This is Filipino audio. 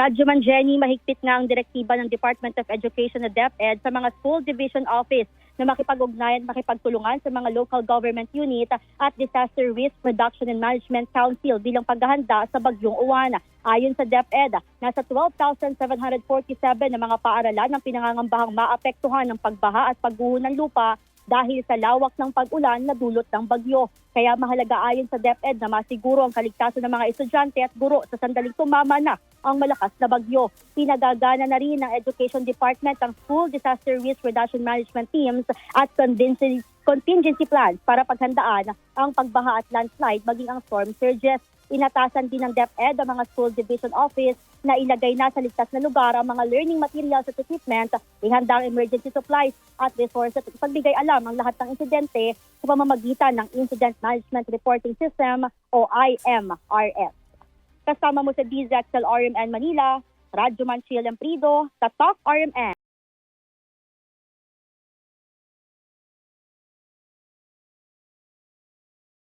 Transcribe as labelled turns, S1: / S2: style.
S1: Radyo Man mahigpit nga ang direktiba ng Department of Education na DepEd sa mga school division office na makipag-ugnayan makipagtulungan sa mga local government unit at Disaster Risk Reduction and Management Council bilang paghahanda sa bagyong Uwan. Ayon sa DepEd, nasa 12,747 na mga paaralan ang pinangangambahang maapektuhan ng pagbaha at pagguho ng lupa dahil sa lawak ng pag-ulan na dulot ng bagyo. Kaya mahalaga ayon sa DepEd na masiguro ang kaligtasan ng mga estudyante at guro sa sandaling tumama na ang malakas na bagyo. Pinagagana na rin ng Education Department ang School Disaster Risk Reduction Management Teams at contingency, contingency plans para paghandaan ang pagbaha at landslide maging ang storm surges. Inatasan din ng DepEd ang mga school division office na ilagay na sa ligtas na lugar ang mga learning materials at equipment, ihanda ang emergency supplies at resources at ipagbigay alam ang lahat ng insidente sa pamamagitan ng Incident Management Reporting System o IMRS. Kasama mo sa DZXL RMN Manila, Radyo Manchil Emprido, sa Talk RMN.